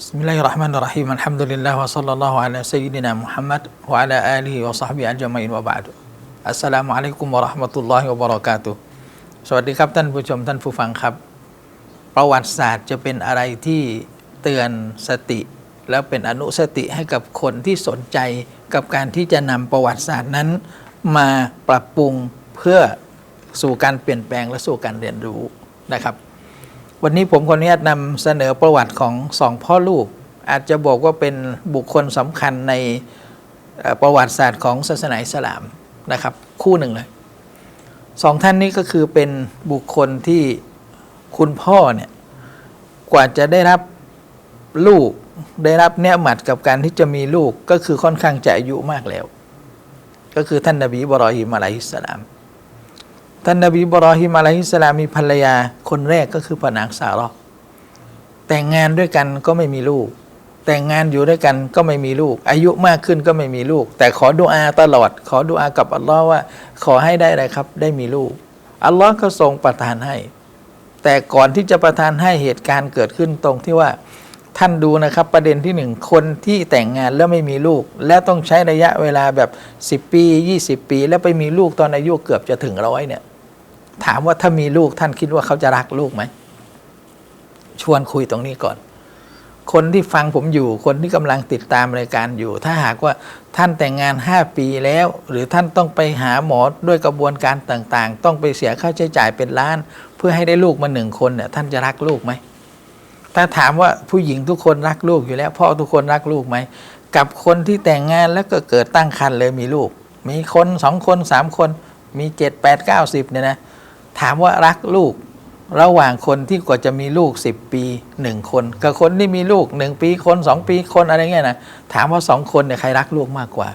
بسم الله الرحمن الرحيم الحمد لله وصلى الله على سيدنا محمد وعلى آله وصحبه أجمعين وبعد السلام عليكم ورحمة الله وبركاته สวัสดีครับท่านผู้ชมท่านผู้ฟังครับ ประวัติศาสตร์จะเป็นอะไรที่เตือนสติ แล้วเป็นอนุสติให้กับคนที่สนใจกับการที่จะนำประวัติศาสตร์นั้น มาปรับปรุงเพื่อสู่การเปลี่ยนแปลงและสู่การเรียนรู้นะครับ วันนี้ผมขออนุญาตนำเสนอประวัติของสองพ่อลูก อาจจะบอกว่าเป็นบุคคลสำคัญในประวัติศาสตร์ของศาสนาอิสลามนะครับ คู่หนึ่งเลยสองท่านนี้ก็คือเป็นบุคคลที่คุณพ่อเนี่ยกว่าจะได้รับลูกได้รับเนื้อหมัดกับการที่จะมีลูกก็คือค่อนข้างจะอายุมากแล้ว ก็คือท่านนบีบรอฮิมอะลัยฮิสสลาม ท่านนบีบรอฮิมอะลัยฮิสลามมีภรรยาคนแรกก็คือปนางสารอแต่งงานด้วยกันก็ไม่มีลูก แต่งงานอยู่ด้วยกันก็ไม่มีลูก อายุมากขึ้นก็ไม่มีลูก แต่ขอดุอาตลอด ขอดุอากับอัลลอฮ์ว่า ขอให้ได้อะไรครับ ได้มีลูกอัลลอฮ์ก็ทรงประทานให้ แต่ก่อนที่จะประทานให้เหตุการณ์เกิดขึ้นตรงที่ว่าท่านดูนะครับประเด็นที่หนึ่งคนที่แต่งงานแล้วไม่มีลูก และต้องใช้ระยะเวลาแบบ 10 ปี 20 ปี แล้วไปมีลูกตอนอายุเกือบจะถึงร้อยเนี่ย ถามว่าถ้ามีลูกท่านคิดว่าเขาจะรักลูกไหม ชวนคุยตรงนี้ก่อน คนที่ฟังผมอยู่ คนที่กำลังติดตามรายการอยู่ ถ้าหากว่าท่านแต่งงาน 5 ปีแล้ว หรือท่านต้องไปหาหมอด้วยกระบวนการต่าง ๆ ต้องไปเสียค่าใช้จ่ายเป็นล้าน เพื่อให้ได้ลูกมาหนึ่งคนเนี่ยท่านจะรักลูกไหมถ้าถามว่าผู้หญิงทุกคนรักลูกอยู่แล้วพ่อทุกคนรักลูกไหมกับคนที่แต่งงานแล้วก็เกิดตั้งครรภ์เลยมีลูก มีคนสองคนสามคนมีเจ็ดแปดเก้าสิบเนี่ยนะ ถามว่ารักลูก ระหว่างคนที่กว่าจะมีลูกสิบปีหนึ่งคน กับคนที่มีลูกหนึ่งปีคนสองปีคนอะไรเงี้ยนะถามว่าสองคนเนี่ยใครรักลูกมากกว่า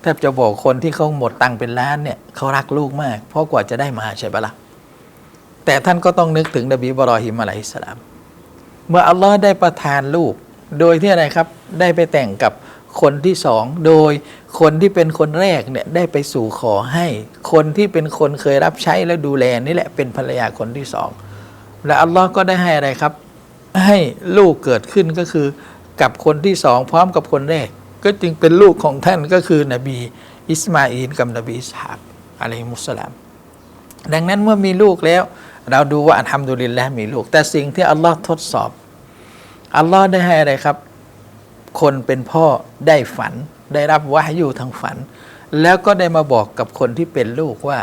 แทบจะบอกคนที่เขาหมดตังค์เป็นล้านเนี่ยเขารักลูกมาก เพราะกว่าจะได้มาใช่ปะละ่ะแต่ท่านก็ต้องนึกถึงนบีบรอฮิมอะลัยฮิสสลาม เมื่ออัลลอฮ์ได้ประทานลูก โดยที่อะไรครับ ได้ไปแต่งกับ คนที่สองโดยคนที่เป็นคนแรกเนี่ยได้ไปสู่ขอให้ คนที่เป็นคนเคยรับใช้และดูแลนี่แหละเป็นภรรยาคนที่สองและอัลลอฮ์ก็ได้ให้อะไรครับ ให้ลูกเกิดขึ้นก็คือ กับคนที่สองพร้อมกับคนแรก ก็จึงเป็นลูกของท่านก็คือนบีอิสมาอีลกับนบีอิสฮากอะลัยมุสสลาม ดังนั้นเมื่อมีลูกแล้ว เราดูว่าอัลฮัมดุลิลละมีลูก แต่สิ่งที่อัลลอฮ์ทดสอบอัลลอฮ์ได้ให้อะไรครับ คนเป็นพ่อได้ฝัน ได้รับวาอยู่ทางฝัน แล้วก็ได้มาบอกกับคนที่เป็นลูกว่า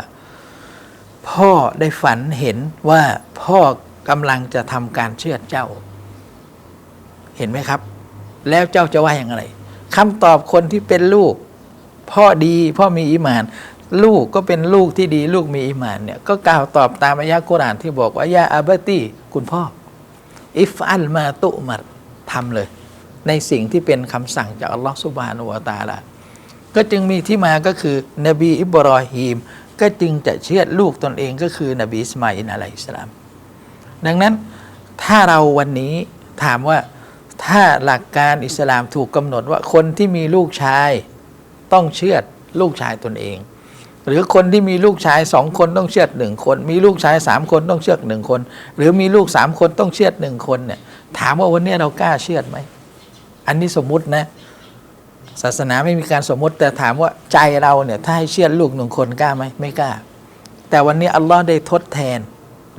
พ่อได้ฝันเห็นว่าพ่อกำลังจะทำการเชื่อดเจ้า เห็นไหมครับ แล้วเจ้าจะว่าอย่างไรคำตอบคนที่เป็นลูก พ่อดีพ่อมีอีมาน ลูกก็เป็นลูกที่ดีลูกมีอีมานเนี่ยก็กล่าวตอบตามอายะกุรานที่บอกว่ายาอาบตีคุณพ่ออิฟอัลมาตุมัดทำเลย ในสิ่งที่เป็นคำสั่งจากอัลลอฮฺสุบฮานุวะตาละก็จึงมีที่มาก็คือนบีอิบรอฮีม ก็จึงจะเชื่อลูกตนเองก็คือนบีอิสมาอินอะลัยฮิสลาม ดังนั้นถ้าเราวันนี้ถามว่าถ้าหลักการอิสลามถูกกำหนดว่าคนที่มีลูกชายต้องเชื่อลูกชายตนเอง หรือคนที่มีลูกชายสองคนต้องเชื่อหนึ่งคน มีลูกชายสามคนต้องเชื่อหนึ่งคน หรือมีลูกสามคนต้องเชื่อหนึ่งคนเนี่ยถามว่าวันนี้เรากล้าเชื่อไหม อันนี้สมมุตินะศาสนาไม่มีการสมมติแต่ถามว่าใจเราเนี่ยถ้าให้เชื่อลูกหนึ่งคนกล้าไหมไม่กล้า แต่วันนี้อัลลอฮ์ได้ทดแทน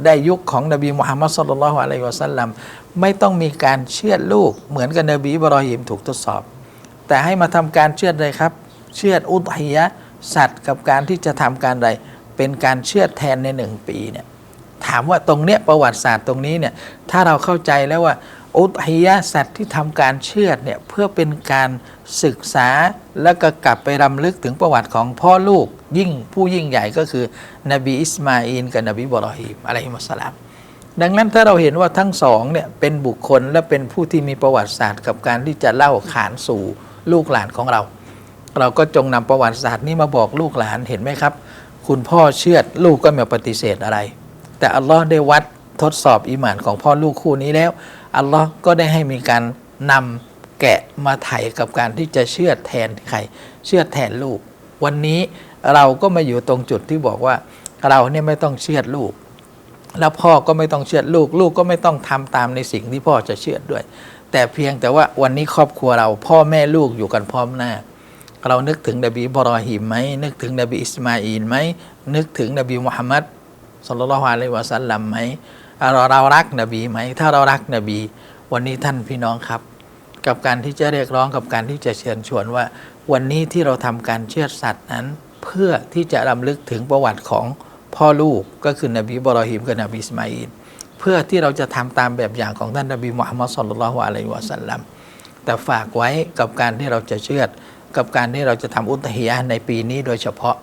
ได้ยุคของนบีมุฮัมมัดสุลลัลลอฮุอะลัยฮิวะสัลลัมไม่ต้องมีการเชื่อลูก เหมือนกับนบีบรอฮิมถูกทดสอบ แต่ให้มาทำการเชื่อเลยครับ เชื่ออุดฮิยะสัตว์กับการที่จะทำการใดเป็นการเชื่อแทนในหนึ่งปีเนี่ยถามว่าตรงเนี้ยประวัติศาสตร์ตรงนี้เนี่ยถ้าเราเข้าใจแล้วว่า อุดฮิยะห์สัตว์ที่ทำการเชือดเนี่ยเพื่อเป็นการศึกษาแล้วก็กลับไปรำลึกถึงประวัติของพ่อลูกยิ่งผู้ยิ่งใหญ่ก็คือนบีอิสมาอินกับนบีบรอฮีมอะลัยฮิมุสลามดังนั้นถ้าเราเห็นว่าทั้งสองเนี่ยเป็นบุคคลและเป็นผู้ที่มีประวัติศาสตร์กับการที่จะเล่าขานสู่ลูกหลานของเรา เราก็จงนำประวัติศาสตร์นี้มาบอกลูกหลานเห็นไหมครับ คุณพ่อเชื่อดลูกก็ไม่ปฏิเสธอะไร แต่อัลลอฮ์ได้วัดทดสอบอีหมานของพ่อลูกคู่นี้แล้ว อัลลอฮ์ก็ได้ให้มีการนำแกะมาไถ่กับการที่จะเชื่อแทนใครเชื่อแทนลูก วันนี้เราก็มาอยู่ตรงจุดที่บอกว่าเราเนี่ยไม่ต้องเชื่อลูก แล้วพ่อก็ไม่ต้องเชื่อลูก ลูกก็ไม่ต้องทำตามในสิ่งที่พ่อจะเชื่อด้วย แต่เพียงแต่ว่าวันนี้ครอบครัวเราพ่อแม่ลูกอยู่กันพร้อมหน้า เรานึกถึงนบีบรอฮิมไหมนึกถึงนบีอิสมาอีลไหมนึกถึงนบีมุฮัมมัดสุลลัลฮุอะลัยวะสัลลัมไหม เราเรารักนบีไหมถ้าเรารักนบี วันนี้ท่านพี่น้องครับ กับการที่จะเรียกร้องกับการที่จะเชิญชวนว่า วันนี้ที่เราทำการเชือสัตว์นั้น เพื่อที่จะรำลึกถึงประวัติของพ่อลูกก็คือนบีบรอฮิมกับนบีอิสมาอีลเพื่อที่เราจะทำตามแบบอย่างของท่านนบีมุฮัมมัดสุลลัลลอฮุอะลัยฮิวะสัลลัมแต่ฝากไว้กับการที่เราจะเชือกับการที่เราจะทำอุตฮิยะในปีนี้โดยเฉพาะ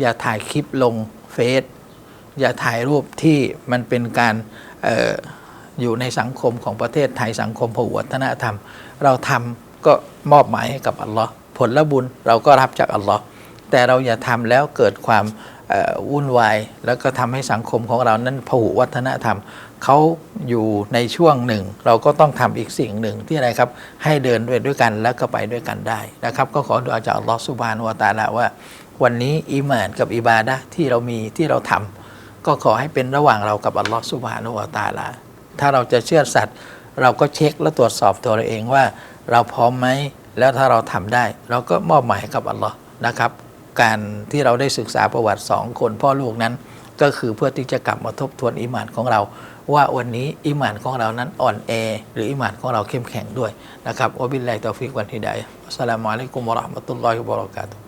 อย่าถ่ายคลิปลงเฟซ อย่าถ่ายรูปที่มันเป็นการอออยู่ในสังคมของประเทศไทยสังคมพหุวัฒนธรรม เราทำก็มอบหมายให้กับอัลลอฮ์ผลละบุญเราก็รับจากอัลลอฮ์แต่เราอย่าทำแล้วเกิดความวุ่นวายแล้วก็ทำให้สังคมของเรานั้นพหุวัฒนธรรมเขาอยู่ในช่วงหนึ่ง เราก็ต้องทำอีกสิ่งหนึ่งที่อะไรครับ ให้เดินด้วยด้วยกันแล้วก็ไปด้วยกันได้นะครับ ก็ขอดุอาจากอัลลอฮ์สุบานวตาลาว่า วันนี้อีหมานกับอิบาดะที่เรามีที่เราทำ ก็ขอให้เป็นระหว่างเรากับอัลลอฮ์สุบฮานุวะตาลา ถ้าเราจะเชื่อสัตว์เราก็เช็คและตรวจสอบตัวเราเองว่า เราพร้อมไหมแล้วถ้าเราทำได้ เราก็มอบหมายกับอัลลอฮ์นะครับ การที่เราได้ศึกษาประวัติสองคนพ่อลูกนั้น ก็คือเพื่อที่จะกลับมาทบทวนอิมานของเรา ว่าวันนี้อิมานของเรานั้นอ่อนแอหรืออิมานของเราเข้มแข็งด้วยนะครับอับิลลาฮิตอฟิกวันฮิดายอัสสลามุอะลัยกุมวะเราะห์มะตุลลอฮิวะบะเราะกาตุฮ